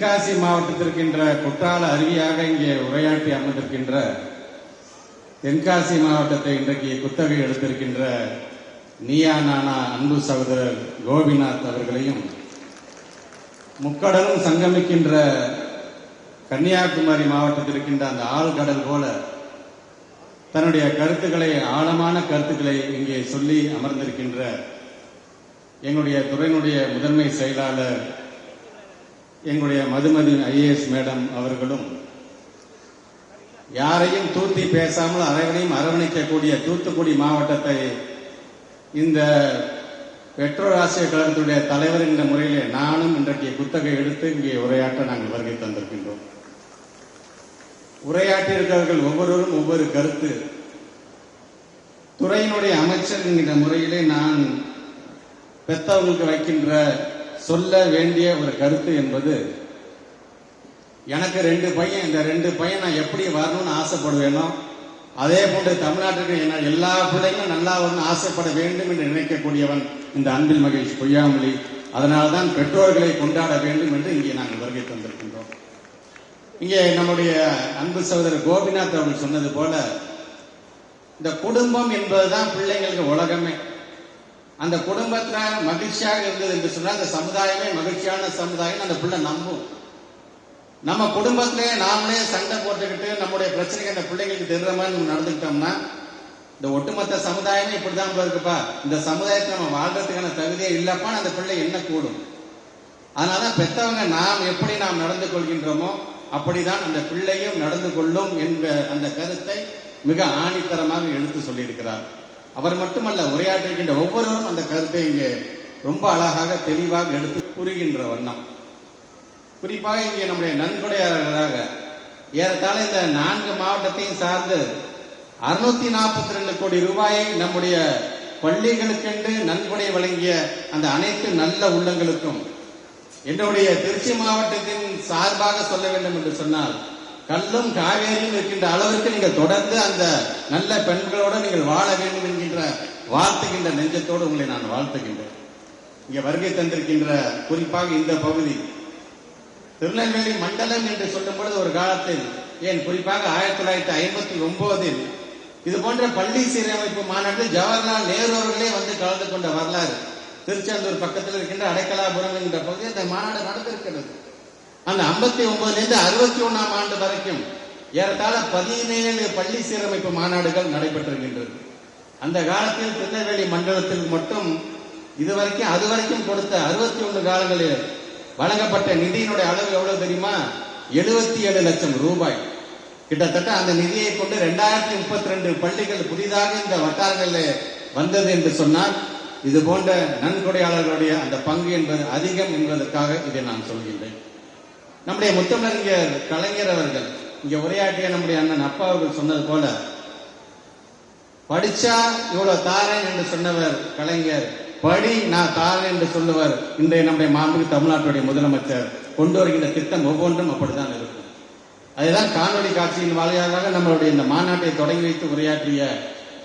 தென்காசி மாவட்டத்திற்கின்ற குற்றால அருவியாக இங்கே உரையாற்றி அமர்ந்திருக்கின்ற தென்காசி மாவட்டத்தை இன்றைக்கு குத்தகை எடுத்திருக்கின்ற நீயா நானா அன்பு சகோதரர் கோபிநாத் அவர்களையும் முக்கடலும் சங்கமிக்கின்ற கன்னியாகுமரி மாவட்டத்தில் இருக்கின்ற அந்த ஆழ்கடல் போல தன்னுடைய கருத்துக்களை ஆழமான கருத்துக்களை இங்கே சொல்லி அமர்ந்திருக்கின்ற எங்களுடைய துறையினுடைய முதன்மை செயலாளர் எங்களுடைய மதுமதி ஐஏஎஸ் மேடம் அவர்களும் யாரையும் தூத்தி பேசாமல் அனைவரையும் அரவணைக்கக்கூடிய தூத்துக்குடி மாவட்டத்தை இந்த பெட்ரோல் ஆசிரியர் கழகத்துடைய தலைவர் என்ற முறையிலே நானும் இன்றைக்கு புத்தகை எடுத்து இங்கே உரையாற்ற நாங்கள் வருகை தந்திருக்கின்றோம். உரையாற்றியிருக்கிறவர்கள் ஒவ்வொருவரும் ஒவ்வொரு கருத்து. துறையினுடைய அமைச்சர் என்கிற முறையிலே நான் பெத்தவங்களுக்கு வைக்கின்ற சொல்ல வேண்டிய ஒரு கருத்து என்பது எனக்கு ரெண்டு பையன் இந்த ரெண்டு பையன் நான் எப்படி வரணும்னு ஆசைப்படுவேனோ அதே போன்று தமிழ்நாட்டுக்கு என்ன எல்லா பிள்ளைங்களும் நல்லா வரணும் ஆசைப்பட வேண்டும் என்று நினைக்கக்கூடியவன் இந்த அன்பில் மகிழ்ச்சி பொய்யாமொழி. அதனால்தான் பெற்றோர்களை கொண்டாட வேண்டும் என்று இங்கே நாங்கள் வருகை தந்திருக்கின்றோம். இங்கே நம்முடைய அன்பு சகோதரர் கோபிநாத் அவர்கள் சொன்னது போல இந்த குடும்பம் என்பதுதான் பிள்ளைங்களுக்கு உலகமே. அந்த குடும்பத்துல மகிழ்ச்சியாக இருந்தது என்று சொன்னால் அந்த சமுதாயமே மகிழ்ச்சியான சமுதாயம் அந்த பிள்ளை நம்பும். நம்ம குடும்பத்திலே நாமளே சண்டை போட்டுக்கிட்டு நம்முடைய பிரச்சனைக்கு அந்த பிள்ளைங்களுக்கு தெரிற மாதிரி நம்ம நடந்துக்கிட்டோம்னா இந்த ஒட்டுமொத்த சமுதாயமே இப்படிதான் இருக்குப்பா. இந்த சமுதாயத்தை நம்ம வாழ்றதுக்கான தகுதியே இல்லப்பா அந்த பிள்ளை என்ன கூடும்? அதனால பெத்தவங்க நாம் எப்படி நாம் நடந்து கொள்கின்றோமோ அப்படிதான் அந்த பிள்ளையும் நடந்து கொள்ளும் என்ற அந்த கருத்தை மிக ஆணித்தரமாக எடுத்து சொல்லியிருக்கிறார். அவர் மட்டுமல்ல உரையாற்றுகின்ற ஒவ்வொருவரும் அந்த கருத்தை இங்கே ரொம்ப அழகாக தெளிவாக எடுத்து கூறுகின்ற வண்ணம். குறிப்பாக இங்கே நம்முடைய நன்கொடையாளர்களாக ஏறத்தாழ இந்த நான்கு மாவட்டத்தையும் சார்ந்து அறுநூத்தி நாற்பத்தி ரெண்டு கோடி ரூபாயை நம்முடைய பள்ளிகளுக்கென்று நன்கொடை வழங்கிய அந்த அனைத்து நல்ல உள்ளங்களுக்கும் என்னுடைய திருச்சி மாவட்டத்தின் சார்பாக சொல்ல வேண்டும் என்று சொன்னால் கல்லும் காவேரியும் இருக்கின்ற அளவிற்கு நீங்கள் தொடர்ந்து அந்த நல்ல பெண்களோடு நீங்கள் வாழ வேண்டும் என்கின்ற வாழ்த்துகின்ற நெஞ்சத்தோடு உங்களை நான் வாழ்த்துகின்றேன். இங்கே வருகை தந்திருக்கின்ற குறிப்பாக இந்த பகுதி. திருநெல்வேலி மண்டலம் என்று சொல்லும் பொழுது ஒரு காலத்தில் ஏன் குறிப்பாக ஆயிரத்தி தொள்ளாயிரத்தி ஐம்பத்தி ஒன்பதில் இது போன்ற பள்ளி சீரமைப்பு மாநாட்டில் ஜவஹர்லால் நேரு அவர்களே வந்து கலந்து கொண்ட வரலாறு. திருச்செந்தூர் பக்கத்தில் இருக்கின்ற அடைக்கலாபுரம் என்ற பகுதி அந்த மாநாடு நடந்திருக்கிறது. அந்த ஐம்பத்தி ஒன்பதுலேருந்து அறுபத்தி ஒன்னாம் ஆண்டு வரைக்கும் ஏறத்தாழ பதினேழு பள்ளி சீரமைப்பு மாநாடுகள் நடைபெற்றிருக்கின்றது. அந்த காலத்தில் திருநெல்வேலி மண்டலத்தில் மட்டும் இதுவரைக்கும் அது வரைக்கும் கொடுத்த அறுபத்தி ஒன்று காலங்களில் வழங்கப்பட்ட நிதியினுடைய அளவு எவ்வளவு தெரியுமா? எழுபத்தி ஏழு லட்சம் ரூபாய். கிட்டத்தட்ட அந்த நிதியை கொண்டு ரெண்டாயிரத்தி முப்பத்தி ரெண்டு பள்ளிகள் புதிதாக இந்த வட்டாரங்களில் வந்தது என்று சொன்னால் இது போன்ற நன்கொடையாளர்களுடைய அந்த பங்கு என்பது அதிகம் என்பதற்காக இதை நான் சொல்கின்றேன். நம்முடைய முத்தமிழறிஞர் கலைஞர் அவர்கள் இங்க உரையாற்றிய நம்முடைய அண்ணன் அப்பா அவர்கள் சொன்னது போல படிச்சா இவ்வளவு தாரேன் என்று சொன்னவர் கலைஞர் படி நான் தாரேன் என்று சொல்லுவர் இன்றைய நம்முடைய மாண்புமிகு தமிழ்நாட்டுடைய முதலமைச்சர் கொண்டு வருகின்ற திட்டம் ஒவ்வொன்றும் அப்படித்தான் இருக்கும். அதுதான் காணொலி காட்சியின் வாயிலாக நம்மளுடைய இந்த மாநாட்டை தொடங்கி வைத்து உரையாற்றிய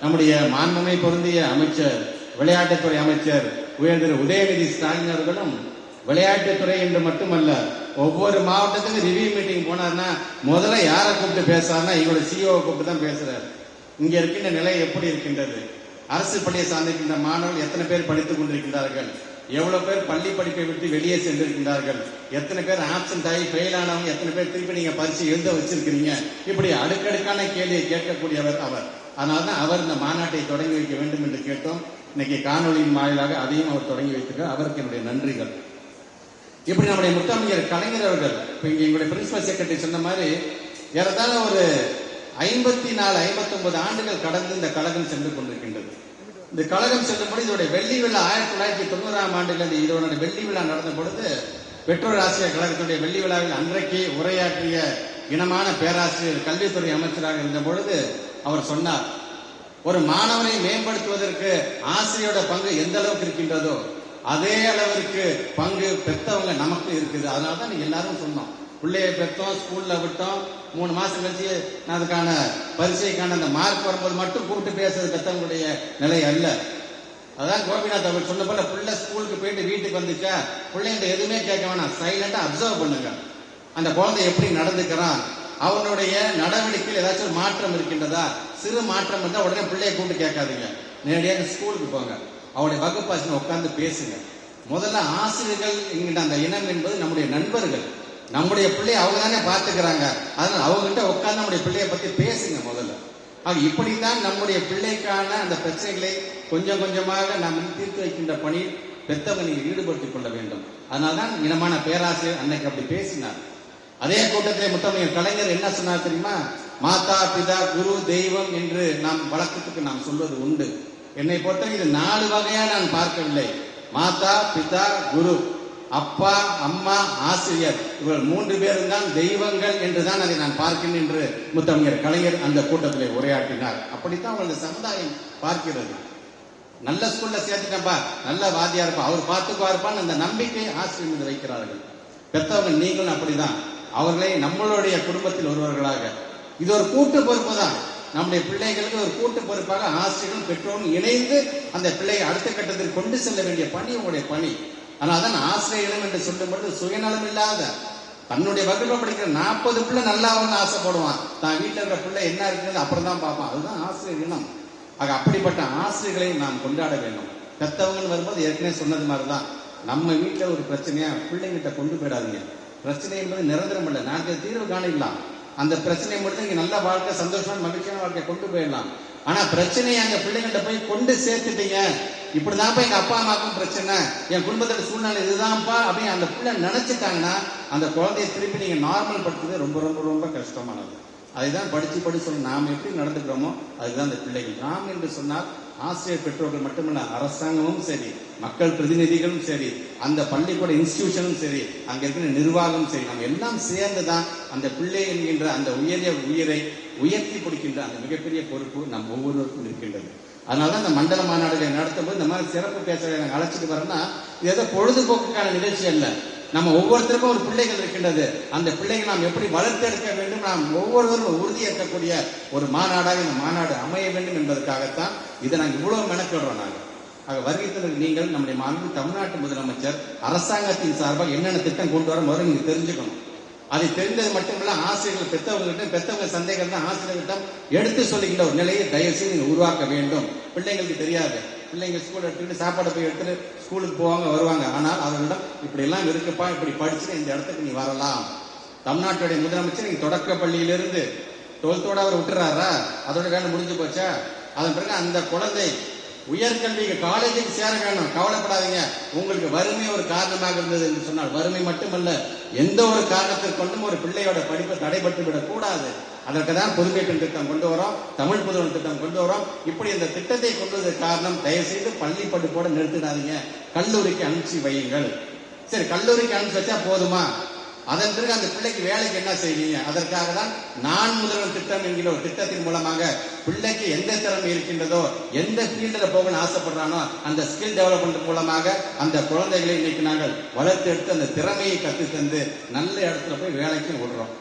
நம்முடைய மாண்புமை பொருந்திய அமைச்சர் விளையாட்டுத்துறை அமைச்சர் உயர்திரு உதயநிதி ஸ்டாலின் அவர்களும் விளையாட்டுத்துறை என்று மட்டுமல்ல ஒவ்வொரு மாவட்டத்துக்கும் ரிவ்யூ மீட்டிங் போனார்னா முதல்ல யாரை கூப்பிட்டு பேசுறாருன்னா இவரோட சிஓ கூப்பிட்டு தான் பேசுறாரு. இங்க இருக்கின்ற நிலை எப்படி இருக்கின்றது? அரசு பள்ளியை சார்ந்திருக்கின்ற மாணவர்கள் எத்தனை பேர் படித்துக் கொண்டிருக்கின்றார்கள்? எவ்வளவு பேர் பள்ளி படிப்பை விட்டு வெளியே சென்றிருக்கின்றார்கள்? எத்தனை பேர் ஆப்சன்ட் ஆகி ஃபெயில் ஆனவங்க எத்தனை பேர் திருப்பி நீங்க பரிசு எழுத வச்சிருக்கிறீங்க? இப்படி அடுக்கடுக்கான கேள்வியை கேட்கக்கூடியவர் அவர். அதனால்தான் அவர் இந்த மாநாட்டை தொடங்கி வைக்க வேண்டும் என்று கேட்டோம். இன்னைக்கு காணொலியின் வாயிலாக அதையும் அவர் தொடங்கி வைத்திருக்கிறார். அவருக்கு என்னுடைய நன்றிகள். இப்படி நம்முடைய முத்தமிழர் கலைஞர் அவர்கள் இப்ப இங்க எங்களுடைய பிரின்சிபல் செக்ரட்டரி சொன்ன மாதிரி ஏறத்தாழ ஒரு ஐம்பத்தி நாலு ஐம்பத்தி ஒன்பது ஆண்டுகள் கடந்து இந்த கழகம் சென்று கொண்டிருக்கின்றது. இந்த கழகம் செல்லும்போது இதோட வெள்ளி விழா ஆயிரத்தி தொள்ளாயிரத்தி தொண்ணூறாம் ஆண்டில் இந்த இதோட வெள்ளி விழா நடந்த பொழுது பெற்றோர் ஆசிரியர் கழகத்துடைய வெள்ளி விழாவில் அன்றைக்கு உரையாற்றிய இனமான பேராசிரியர் கல்வித்துறை அமைச்சராக இருந்த பொழுது அவர் சொன்னார் ஒரு மாணவனை மேம்படுத்துவதற்கு ஆசிரியரோட பங்கு எந்த அளவுக்கு இருக்கின்றதோ அதே அளவிற்கு பங்கு பெத்தவங்க நமக்கு இருக்குது. அதனால தான் எல்லாரும் சொன்னோம் பிள்ளைய பெற்றோம் ஸ்கூல்ல விட்டோம் மூணு மாசம் கழிச்சு நான் அதுக்கான பரிசைக்கான அந்த மார்க் வரும்போது மட்டும் கூப்பிட்டு பேசுறது பெத்தவங்களுடைய நிலை அல்ல. அதான் கோபிநாத் அவர் சொன்ன போல பிள்ளை ஸ்கூலுக்கு போயிட்டு வீட்டுக்கு வந்துச்சா? பிள்ளைங்க எதுவுமே கேட்க வேணாம். சைலண்டா அப்சர்வ் பண்ணுங்க. அந்த குழந்தை எப்படி நடந்துக்கிறான்? அவனுடைய நடவடிக்கையில் ஏதாச்சும் ஒரு மாற்றம் இருக்கின்றதா? சிறு மாற்றம் இருந்தால் உடனே பிள்ளைய கூப்பிட்டு கேட்காதீங்க. நேரடியாக ஸ்கூலுக்கு போங்க. அவனுடைய வகுப்பாசின உட்கார்ந்து பேசுங்க. முதல்ல ஆசிரியர்கள் என்கின்ற அந்த இனம் என்பது நம்முடைய நண்பர்கள். நம்முடைய பிள்ளைய அவங்க தானே பார்த்துக்கிறாங்க. அதனால அவங்ககிட்ட உட்கார்ந்து நம்முடைய பிள்ளைய பத்தி பேசுங்க முதல்ல. ஆக இப்படித்தான் நம்முடைய பிள்ளைக்கான அந்த பிரச்சனைகளை கொஞ்சம் கொஞ்சமாக நாம் தீர்த்து வைக்கின்ற பணி பெத்தவங்க நீங்க ஈடுபடுத்திக் கொள்ள வேண்டும். அதனால்தான் இனமான பேராசிரியர் அன்னைக்கு அப்படி பேசினார். அதே கூட்டத்திலே முத்தமிழ் கலைஞர் என்ன சொன்னார் தெரியுமா? மாதா பிதா குரு தெய்வம் என்று நாம் வழக்கத்துக்கு நாம் சொல்வது உண்டு. என்னை பொறுத்தவரை இது நாலு வகையா நான் பார்க்கவில்லை. மாதா பிதா குரு அப்பா அம்மா ஆசிரியர். இவர்கள் மூன்று பேரும் தான் தெய்வங்கள் என்றுதான் அதை நான் பார்க்கிறேன் என்று முத்தமிழர் கலைஞர் அந்த கூட்டத்திலே உரையாற்றினார். அப்படித்தான் அவங்களது சமுதாயம் பார்க்கிறது. நல்ல ஸ்கூல்ல சேர்த்துட்டப்பா நல்ல வாதியா இருப்பா அவர் பார்த்துக்குவாருப்பான்னு அந்த நம்பிக்கை ஆசிரியர் வைக்கிறார்கள். பெத்தவங்க நீங்களும் அப்படிதான். அவர்களை நம்மளுடைய குடும்பத்தில் ஒருவர்களாக. இது ஒரு கூட்டு பொறுப்பு தான். நம்முடைய பிள்ளைகளுக்கு ஒரு கூட்டு பொறுப்பாக ஆசிரியர்களும் பெற்றோரும் இணைந்து அந்த பிள்ளையை அடுத்த கட்டத்தில் கொண்டு செல்ல வேண்டிய பணி உங்களுடைய பணி. அதனால்தான் ஆசிரியர்களும் என்று சொல்லும் பொழுது சுயநலம் இல்லாத தன்னுடைய வகுப்பு படிக்கிற நாற்பது பிள்ளை நல்லா வந்து ஆசைப்படுவான். தான் வீட்டில் இருக்கிற பிள்ளை என்ன இருக்குது அப்புறம் தான் பார்ப்பான். அதுதான் ஆசிரியர் இனம். ஆக அப்படிப்பட்ட ஆசிரியர்களை நாம் கொண்டாட வேண்டும். பெத்தவங்கன்னு வரும்போது ஏற்கனவே சொன்னது மாதிரி தான் நம்ம வீட்டில் ஒரு பிரச்சனையா பிள்ளைங்கிட்ட கொண்டு போயிடாதீங்க. பிரச்சனை என்பது நிரந்தரம் இல்லை நாளைக்கு தீர்வு காணிக்கலாம் அந்த பிரச்சனையை மட்டும் நீங்க நல்ல வாழ்க்கை சந்தோஷமான மகிழ்ச்சியான வாழ்க்கை கொண்டு போயிடலாம். ஆனா பிரச்சனையை அங்க பிள்ளைகிட்ட போய் கொண்டு சேர்த்துட்டீங்க. இப்படிதான்ப்பா எங்க அப்பா அம்மாவுக்கும் பிரச்சனை. என் குடும்பத்தோட சூழ்நிலை இதுதான்ப்பா அப்படின்னு அந்த பிள்ளை நினைச்சிட்டாங்கன்னா அந்த குழந்தைய திருப்பி நீங்க நார்மல் படுத்துறது ரொம்ப ரொம்ப ரொம்ப கஷ்டமானது. அதுதான் படிச்சு படிச்சு சொல்ல நாம் எப்படி நடந்துக்கிறோமோ அதுதான் அந்த பிள்ளைகள். நாம் என்று சொன்னால் ஆசிரியர் பெற்றோர்கள் மட்டுமல்ல அரசாங்கமும் சரி மக்கள் பிரதிநிதிகளும் சரி அந்த பள்ளிக்கூட இன்ஸ்டிடியூஷனும் சரி அங்க இருக்கிற நிர்வாகமும் சரி நம்ம எல்லாம் சேர்ந்து தான் அந்த பிள்ளை என்கின்ற அந்த உயரிய உயிரை உயர்த்தி பிடிக்கின்ற அந்த மிகப்பெரிய பொறுப்பு நம் ஒவ்வொருவருக்கும் இருக்கின்றது. அதனாலதான் அந்த மண்டல மாநாடுகளை நடத்தும் போது இந்த மாதிரி சிறப்பு பேசுறதை நாங்கள் அழைச்சிட்டு வரோம்னா இது ஏதோ பொழுதுபோக்குக்கான நிகழ்ச்சி அல்ல. நம்ம ஒவ்வொருத்தருக்கும் ஒரு பிள்ளைகள் இருக்கின்றது. அந்த பிள்ளைகள் நாம் எப்படி வளர்த்தெடுக்க வேண்டும்? நாம் ஒவ்வொருவரும் உறுதியேற்கக்கூடிய ஒரு மாநாடாக இந்த மாநாடு அமைய வேண்டும் என்பதற்காகத்தான் இதை நாங்கள் இவ்வளவு மெனக்கிடுறோம் நாங்கள் ஆக வருகைத்தனர் நீங்கள் நம்முடைய மாண்பு தமிழ்நாட்டு முதலமைச்சர் அரசாங்கத்தின் சார்பாக என்னென்ன திட்டம் கொண்டு வர முதல்ல நீங்க தெரிஞ்சுக்கணும். அதை தெரிந்தது மட்டுமல்ல ஆசிரியர்கள் பெற்றவங்ககிட்ட பெற்றவங்க சந்தேகம் தான் ஆசிரியர்கிட்ட எடுத்து சொல்லுகின்ற ஒரு நிலையை தயவு செய்து நீங்க உருவாக்க வேண்டும். பிள்ளைங்களுக்கு தெரியாது. பிள்ளைங்க ஸ்கூல் எடுத்துக்கிட்டு சாப்பாடு போய் எடுத்துட்டு ஸ்கூலுக்கு போவாங்க வருவாங்க. ஆனால் அவர்களிடம் இப்படி எல்லாம் இருக்குப்பா இப்படி படிச்சுட்டு இந்த இடத்துக்கு நீ வரலாம். தமிழ்நாட்டுடைய முதலமைச்சர் நீங்க தொடக்க பள்ளியிலிருந்து டுவெல்த்தோட அவர் விட்டுறாரா? அதோட வேலை முடிஞ்சு போச்சா? அதன் பிறகு அந்த குழந்தை உயர்கல்வி காலேஜுக்கு சேர வேணும் கவலைப்படாதீங்க. உங்களுக்கு வறுமை ஒரு காரணமாக இருந்தது என்று சொன்னால் வறுமை மட்டுமல்ல எந்த ஒரு காரணத்திற்கு கொண்டும் ஒரு பிள்ளையோட படிப்பை தடைபட்டு விடக்கூடாது அதற்கு தான் புதுமைப்பெண் திட்டம் கொண்டு வரோம் தமிழ் புதுவன் திட்டம் கொண்டு வரோம். இப்படி இந்த திட்டத்தை கொண்டு வந்ததுக்கு காரணம் தயவு செய்து பள்ளி படிப்போட நிறுத்திடாதீங்க. கல்லூரிக்கு அனுப்பிச்சு வையுங்கள். சரி கல்லூரிக்கு அனுப்பிச்சு வச்சா போதுமா? அதன் பிறகு அந்த பிள்ளைக்கு வேலைக்கு என்ன செய்வீங்க? அதற்காக தான் நான் முதல்வன் திட்டம் என்கிற ஒரு திட்டத்தின் மூலமாக பிள்ளைக்கு எந்த திறமை இருக்கின்றதோ எந்த ஃபீல்டில் போகணும்னு ஆசைப்படுறானோ அந்த ஸ்கில் டெவலப்மெண்ட் மூலமாக அந்த குழந்தைகளை இன்னைக்கு நாங்கள் வளர்த்து எடுத்து அந்த திறமையை கற்று தந்து நல்ல இடத்துல போய் வேலைக்கு விடுறோம்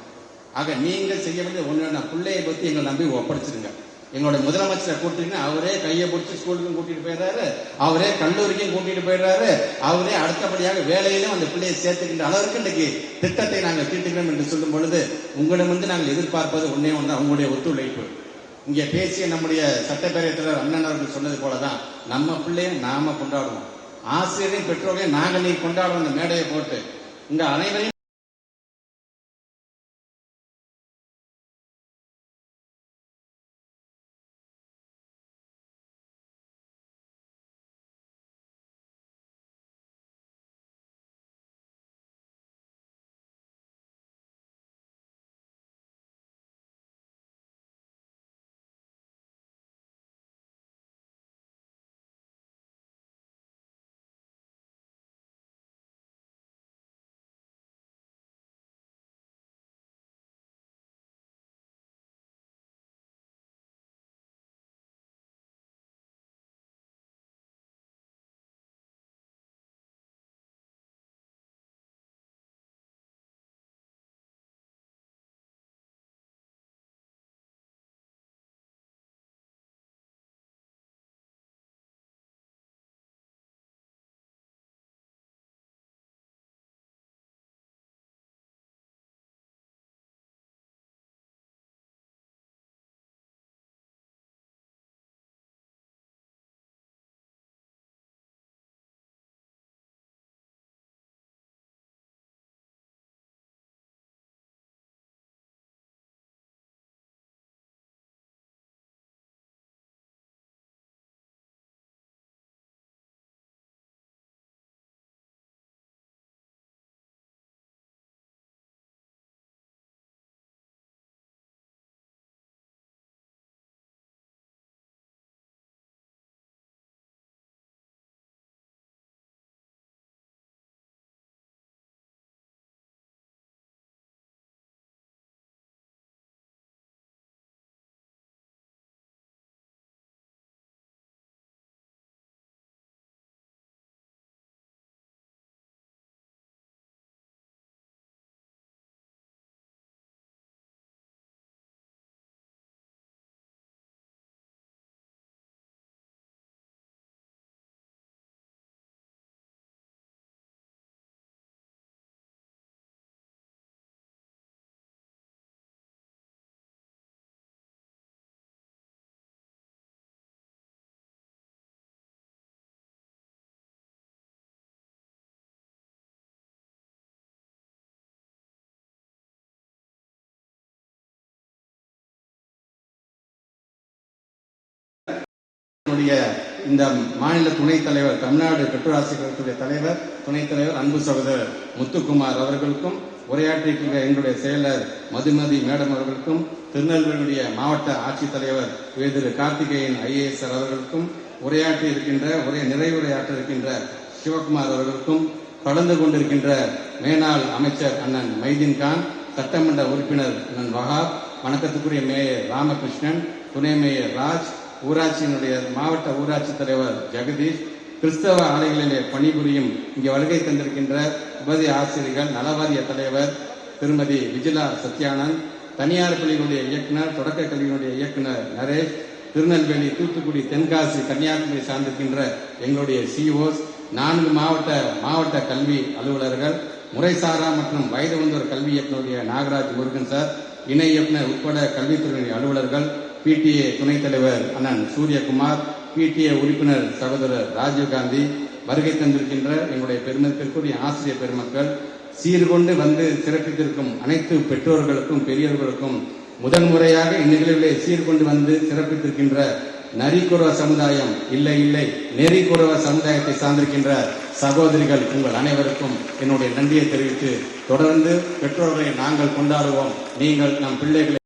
ஆக நீங்கள் செய்ய வேண்டிய ஒன்று பிள்ளையை பற்றி எங்களை நம்பி ஒப்படைச்சிருங்க. எங்களுடைய முதலமைச்சரை கூட்டிங்கன்னா அவரே கையை பிடிச்சி ஸ்கூலுக்கும் கூட்டிட்டு போயிடுறாரு. அவரே கல்லூரிக்கும் கூட்டிட்டு போயிடுறாரு. அவரே அடுத்தபடியாக வேலையிலும் அந்த பிள்ளையை சேர்த்துக்கின்ற அளவுக்கு இன்றைக்கு திட்டத்தை நாங்கள் தீட்டுகிறோம் என்று சொல்லும் பொழுது உங்களிடமிருந்து நாங்கள் எதிர்பார்ப்பது ஒன்னே ஒன்று அவங்களுடைய ஒத்துழைப்பு. இங்கே பேசிய நம்முடைய சட்டப்பேரவைத் தலைவர் அண்ணன் அவர்கள் சொன்னது போலதான் நம்ம பிள்ளையை நாம கொண்டாடுவோம். ஆசிரியரையும் பெற்றோரையும் நாங்கள் நீ கொண்டாடுவோம் அந்த மேடையை போட்டு. இங்க அனைவரையும் இந்த மாநில துணைத் தலைவர் தமிழ்நாடு கட்டுராசிரியர்களுடைய தலைவர் துணைத் தலைவர் அன்பு சகோதரர் முத்துக்குமார் அவர்களுக்கும் உரையாற்றியிருக்கிற எங்களுடைய செயலர் மதுமதி மேடம் அவர்களுக்கும் திருநெல்வேலியுடைய மாவட்ட ஆட்சித்தலைவர் திரு கார்த்திகேயன் ஐஏஎஸ் அவர்களுக்கும் உரையாற்றி இருக்கின்ற உரை நிறைவுரையாற்ற இருக்கின்ற சிவகுமார் அவர்களுக்கும் கலந்து கொண்டிருக்கின்ற மேனாள் அமைச்சர் அண்ணன் மைதீன் கான் சட்டமன்ற உறுப்பினர் அண்ணன் வஹாப் வணக்கத்துக்குரிய மேயர் ராமகிருஷ்ணன் துணை மேயர் ராஜ் ஊராட்சியினுடைய மாவட்ட ஊராட்சி தலைவர் ஜெகதீஷ் கிறிஸ்தவ ஆலைகளிலே பணிபுரியும் இங்கே வருகை தந்திருக்கின்ற உபதி ஆசிரியர்கள் நலவாரிய தலைவர் திருமதி விஜிலா சத்யானந்த் தனியார் பள்ளிகளுடைய இயக்குனர் தொடக்க கல்வியினுடைய இயக்குனர் நரேஷ் திருநெல்வேலி தூத்துக்குடி தென்காசி கன்னியாகுமரி சார்ந்திருக்கின்ற எங்களுடைய சிஓஸ் நான்கு மாவட்ட மாவட்ட கல்வி அலுவலர்கள் முறைசாரா மற்றும் வயது வந்தோர் கல்வி இயக்குநருடைய நாகராஜ் முருகன் சார் இணை இயக்குனர் உட்பட கல்வித்துறை அலுவலர்கள் பிடிஏ துணைத் தலைவர் அண்ணன் சூரியகுமார் பிடிஏ உறுப்பினர் சகோதரர் ராஜீவ்காந்தி வருகை தந்திருக்கின்ற எங்களுடைய பெருமத்திற்குரிய ஆசிரியர் பெருமக்கள் சீர்கொண்டு வந்து சிறப்பித்திருக்கும் அனைத்து பெற்றோர்களுக்கும் பெரியவர்களுக்கும் முதன்முறையாக இந்நிகழ்விலே சீர்கொண்டு வந்து சிறப்பித்திருக்கின்ற நரிக்குறவ சமுதாயம் இல்லை இல்லை நெறிக்குறவ சமுதாயத்தை சார்ந்திருக்கின்ற சகோதரிகள் உங்கள் அனைவருக்கும் என்னுடைய நன்றியை தெரிவித்து தொடர்ந்து பெற்றோர்களை நாங்கள் கொண்டாடுவோம். நீங்கள் நம் பிள்ளைகளை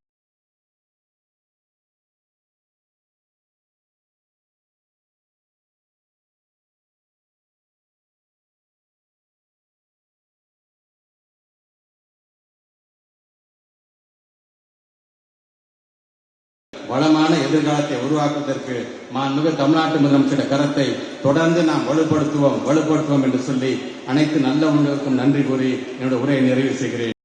வளமான எதிர்காலத்தை உருவாக்குவதற்கு மாண்புமிகு தமிழ்நாட்டு முதலமைச்சர் கரத்தை தொடர்ந்து நாம் வலுப்படுத்துவோம் வலுப்படுத்துவோம் என்று சொல்லி அனைத்து நல்ல உள்ளவருக்கும் நன்றி கூறி என்னுடைய உரையை நிறைவு செய்கிறேன்.